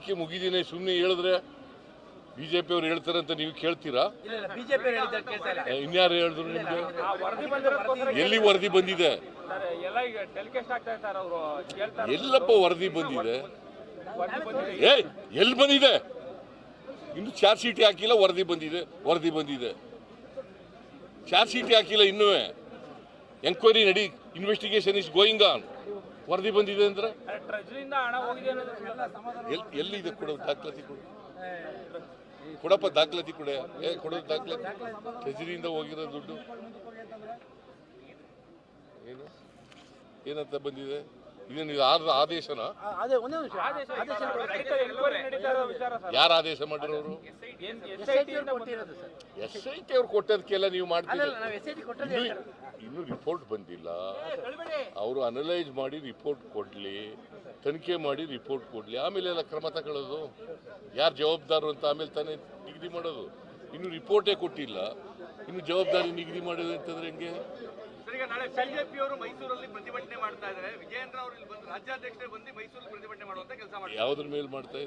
ತನಿಖೆ ಮುಗಿದೀನಿ ಸುಮ್ಮನೆ ಹೇಳಿದ್ರೆ ಬಿಜೆಪಿ ಅವರು ಹೇಳ್ತಾರೆ ಅಂತ ನೀವು ಕೇಳ್ತೀರಾ? ಇನ್ಯಾರು ಹೇಳಿದ್ರು ನಿಮ್ಗೆ? ಎಲ್ಲಿ ವರದಿ ಬಂದಿದೆ? ಎಲ್ಲಪ್ಪ ವರದಿ ಬಂದಿದೆ. ವರದಿ ಬಂದಿದೆ. ಏ ಎಲ್ಲಿ ಬಂದಿದೆ? ಇನ್ನು ಚಾರ್ಜ್ ಶೀಟ್ ಹಾಕಿಲ್ಲ ವರದಿ ಬಂದಿದೆ ವರದಿ ಬಂದಿದೆ. ಚಾರ್ಜ್ ಶೀಟ್ ಹಾಕಿಲ್ಲ ಇನ್ನೂ ಎಂಕ್ವೈರಿ ನಡಿ ಇನ್ವೆಸ್ಟಿಗೇಷನ್ ಇಸ್ ಗೋಯಿಂಗ್ ಆನ್ ವರದಿ ಬಂದಿದೆ ಅಂದ್ರೆ? ಎಲ್ಲಿ ಇದೆ ಕೊಡು ದಾಖಲಾತಿ ಕೊಡು? ಕೊಡಪ್ಪ ದಾಖಲಾತಿ ಕೊಡೆ. ಏ ಕೊಡೋದು ದಾಖಲಾತಿ. ಟ್ರೆಜರಿಯಿಂದ ಹೋಗಿರೋ ದುಡ್ಡು. ಏನು? ಏನಂತ ಬಂದಿದೆ? ಇದೇನು ಇದು ಆದ ಆದೇಶನ? ಯಾರು ಆದೇಶ ಮಾಡಿರೋರು? ಎಸ್ ಐ ಟಿ ಅವ್ರು ಕೊಟ್ಟದಕ್ಕೆಲ್ಲ ನೀವು ಮಾಡ್ತೀರಿ ಇನ್ನು ರಿಪೋರ್ಟ್ ಬಂದಿಲ್ಲ. ಅವರು ಅನಲೈಸ್ ಮಾಡಿ ರಿಪೋರ್ಟ್ ಕೊಡ್ಲಿ. ತನಿಖೆ ಮಾಡಿ ರಿಪೋರ್ಟ್ ಕೊಡ್ಲಿ. ಆಮೇಲೆ ಎಲ್ಲ ಕ್ರಮ ತಗೊಳ್ಳೋದು. ಯಾರು ಜವಾಬ್ದಾರು ಅಂತ ಆಮೇಲೆ ತಾನೇ ನಿಗದಿ ಮಾಡೋದು. ಇನ್ನು ರಿಪೋರ್ಟೇ ಕೊಟ್ಟಿಲ್ಲ. ಇನ್ನು ಜವಾಬ್ದಾರಿ ನಿಗದಿ ಮಾಡೋದು ಅಂತಂದ್ರೆ ಹೆಂಗೆ? ಯಾವ್ದ್ರ ಈಗ ನಾಳೆ ಬಿಜೆಪಿ ಅವರು ಮೈಸೂರಲ್ಲಿ ಪ್ರತಿಭಟನೆ ಮಾಡ್ತಾ ಇದ್ದಾರೆ. ವಿಜಯೇಂದ್ರ ಅವರು ಇಲ್ಲಿ ಬಂದು ರಾಜ್ಯಾಧ್ಯಕ್ಷರೇ ಬಂದು ಮೈಸೂರಲ್ಲಿ ಪ್ರತಿಭಟನೆ ಮಾಡುವಂತ ಕೆಲಸ ಮಾಡ್ತಾರೆ ಯಾವುದ್ರ ಮೇಲೆ ಮಾಡ್ತಾ